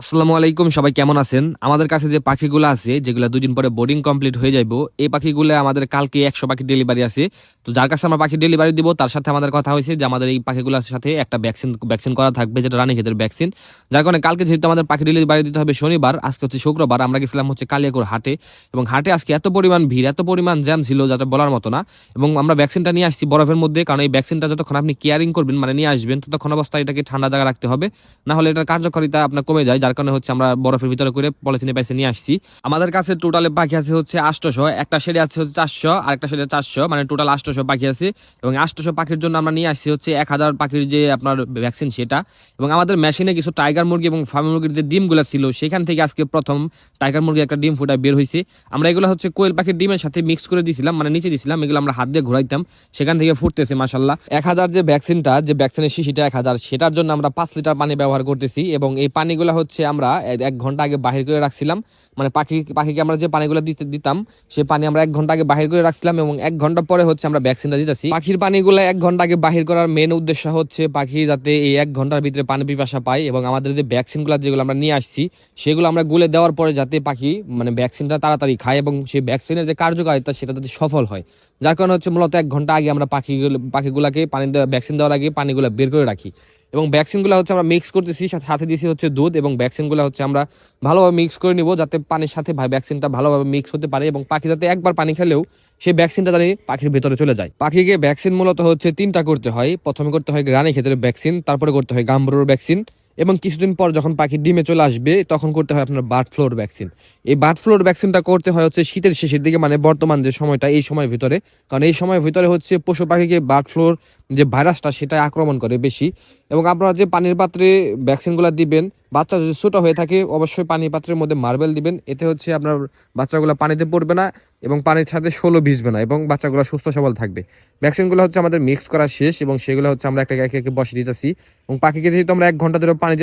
আসসালামু আলাইকুম, সবাই কেমন আছেন? আমাদের কাছে যে পাখিগুলো আছে, যেগুলো দুদিন পরে বোর্ডিং কমপ্লিট হয়ে যাইবো, এই পাখিগুলো আমাদের কালকে একশো পাখি ডেলিভারি আছে। তো যার কাছে আমরা পাখি ডেলিভারি দিব, তার সাথে আমাদের কথা হয়েছে যে আমাদের এই পাখিগুলোর সাথে একটা ভ্যাকসিন ভ্যাকসিন করা থাকবে, যেটা রানী ক্ষেতের ভ্যাকসিন যার কারণে কালকে যেহেতু আমাদের পাখি ডেলিভারি দিতে হবে শনিবার, আজকে হচ্ছে শুক্রবার, আমরা গেছিলাম হচ্ছে কালিয়াকুর হাটে। এবং হাটে আজকে এত পরিমাণ ভিড়, এত পরিমাণ জ্যাম ছিল, যাতে বলার মতো না। এবং আমরা ভ্যাকসিনটা নিয়ে আসছি বরফের মধ্যে, কারণ এই ভ্যাকসিনটা যতক্ষণ আপনি কেয়ারিং করবেন মানে নিয়ে আসবেন, ততক্ষণ অবস্থায় এটাকে ঠান্ডা জায়গা রাখতে হবে। না হলে এটার কার্যকারিতা আপনার কমে যায় যার কারণে হচ্ছে আমরা বরফের ভিতরে করে পলিথিনে পাইসে নিয়ে আসছি। আমাদের কাছে টোটালে পাখি আছে হচ্ছে আটশোশো একটা শেডে আছে হচ্ছে চারশো, আর একটা শেডে চারশো মানে টোটাল আটশোশো পাখি আছে। এবং আটশোশো পাখির জন্য আমরা নিয়ে আসছি হচ্ছে এক হাজার পাখির যে আপনার ভ্যাকসিন সেটা। এবং আমাদের মেশিনে কিছু টাইগার মুরগি এবং ফার্মি মুরগির যে ডিমগুলো ছিল, সেখান থেকে আজকে প্রথম টাইগার মুরগি একটা ডিম ফুটা বের হয়েছে আমরা এগুলো হচ্ছে কোয়েল পাখির ডিমের সাথে মিক্স করে দিয়েছিলাম মানে নিচে দিয়েছিলাম এগুলো আমরা হাত দিয়ে ঘুরাইতাম। সেখান থেকে ফুটতেছে মাসাল্লাহ এক হাজার যে ভ্যাকসিনটা যে ভ্যাকসিনের শিশিটা এক হাজার, সেটার জন্য আমরা পাঁচ লিটার পানি ব্যবহার করতেছি। এবং এই পানিগুলো হচ্ছে আমরা এক- এক ঘণ্টা আগে বাহির করে রাখছিলাম। মানে পাখি, পাখিকে আমরা যে পানিগুলো দিতে, দিতাম, সে পানি আমরা এক ঘণ্টা আগে বাহির করে রাখছিলাম এবং এক ঘণ্টা পরে হচ্ছে আমরা ভ্যাকসিনটা দিতেছি। পাখির পানিগুলো এক ঘণ্টা আগে বাহির করার মেন উদ্দেশ্য হচ্ছে পাখি যাতে এই এক ঘণ্টার ভিতরে পানি পিপাসা পায় এবং আমাদের যে ভ্যাকসিনগুলো যেগুলো আমরা নিয়ে আসছি, সেগুলো আমরা গুলে দেওয়ার পরে যাতে পাখি মানে ভ্যাকসিনটা তাড়াতাড়ি খায় এবং সেই ভ্যাকসিনের যে কার্যকারিতা, সেটা যাতে সফল হয়। যার কারণে হচ্ছে মূলত এক ঘণ্টা আগে আমরা পাখিগুলো, পাখিগুলোকে পানি দেওয়া ভ্যাকসিন দেওয়ার আগে পানিগুলো বের করে রাখি। এবং ভ্যাকসিনগুলো হচ্ছে আমরা মিক্স করতেছি, সাথে- দিয়েছি হচ্ছে দুধ এবং ভ্যাকসিনগুলো হচ্ছে আমরা ভালোভাবে মিক্স করে নিব যাতে পানির সাথে ভ্যাকসিনটা ভালোভাবে মিক্স হতে পারে এবং পাখি যাতে একবার পানি খেলেও সেই ভ্যাকসিনটা জানি পাখির ভেতরে চলে যায়। পাখিকে ভ্যাকসিন মূলত হচ্ছে তিনটা করতে হয়। প্রথমে করতে হয় রানী ক্ষেত্রে ভ্যাকসিন তারপরে করতে হয় গাম্বরোর ভ্যাকসিন এবং কিছুদিন পর যখন পাখি ডিমে চলে আসবে, তখন করতে হয় আপনার বার্ড ফ্লোর ভ্যাকসিন। এই বার্ড ফ্লোর ভ্যাকসিনটা করতে হয় হচ্ছে শীতের শেষের দিকে মানে বর্তমান যে সময়টা, এই সময়ের ভিতরে। কারণ এই সময়ের ভিতরে হচ্ছে পশু পাখিকে বার্ড ফ্লোর যে ভাইরাসটা সেটা আক্রমণ করে বেশি। এবং আপনারা যে পানির পাত্রে ভ্যাকসিনগুলো দিবেন বাচ্চা যদি ছোট হয়ে থাকে, অবশ্যই পানির পাত্রের মধ্যে মার্বেল দিবেন। এতে হচ্ছে আপনার বাচ্চাগুলো পানিতে পড়বে না এবং পানির সাথে ষোলো ভিজবে না এবং বাচ্চাগুলো সুস্থ সবল থাকবে। ভ্যাকসিনগুলো হচ্ছে আমাদের মিক্স করা শেষ এবং সেগুলো হচ্ছে আমরা একটা একে একে বসে দিতেছি। এবং পাখিকে যেহেতু আমরা এক ঘণ্টা ধরে পানি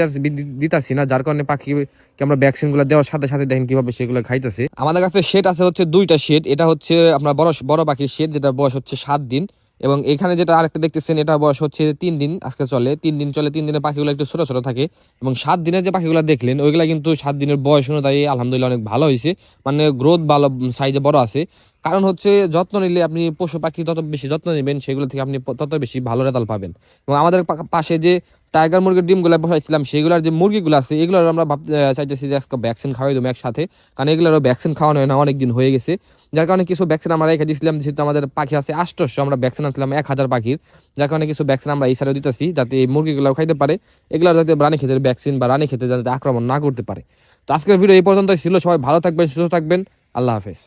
দিতাছি- না, যার কারণে পাখিকে আমরা ভ্যাকসিনগুলো দেওয়ার সাথে সাথে দেখেন কীভাবে সেগুলো খাইতেছে। আমাদের কাছে শেড আছে হচ্ছে দুইটা শেড এটা হচ্ছে আপনার বড় বড় পাখির শেড যেটা বয়স হচ্ছে সাত দিন। এবং এখানে যেটা আরেকটা দেখতেছেন, এটা বয়স হচ্ছে তিন দিন, আজকে চলে। তিন দিন চলে, তিন দিনের পাখিগুলো একটু ছোটো ছোটো থাকে। এবং সাত দিনের যে পাখিগুলো দেখলেন, ওইগুলা কিন্তু সাত দিনের বয়স অনুযায়ী আলহামদুলিল্লাহ অনেক ভালো হয়েছে। মানে গ্রোথ ভালো সাইজে বড় আছে। কারণ হচ্ছে যত্ন নিলে আপনি পশু পাখি তত বেশি যত্ন নেবেন, সেগুলো থেকে আপনি তত বেশি ভালো রেজাল্ট পাবেন। এবং আমাদের পাশে যে টাইগার মুরগির ডিমগুলো বসাইছিলাম, সেগুলোর যে মুরগিগুলো আছে এগুলোর আমরা চাইতেছি যে আজকে ভ্যাকসিন খাওয়াই দেবো একসাথে, কারণ এগুলোরও ভ্যাকসিন খাওয়ানো হয় না অনেক দিন হয়ে গেছে। যার কারণে কিছু ভ্যাকসিন আমরা রেখে দিয়েছিলাম, যেহেতু আমাদের পাখি আছে আষ্টশো আমরা ভ্যাকসিন আনছিলাম এক হাজার পাখির। যার কারণে কিছু ভ্যাকসিন আমরা এই সাইডে দিতেছি, যাতে এই মুরগিগুলো খাইতে পারে। এগুলো যাতে রানী খেতে ভ্যাকসিন বা রানী খেতে যাতে আক্রমণ না করতে পারে। তো আজকের ভিডিও এই পর্যন্ত ছিল, সবাই ভালো থাকবেন, সুস্থ থাকবেন, আল্লাহ হাফেজ।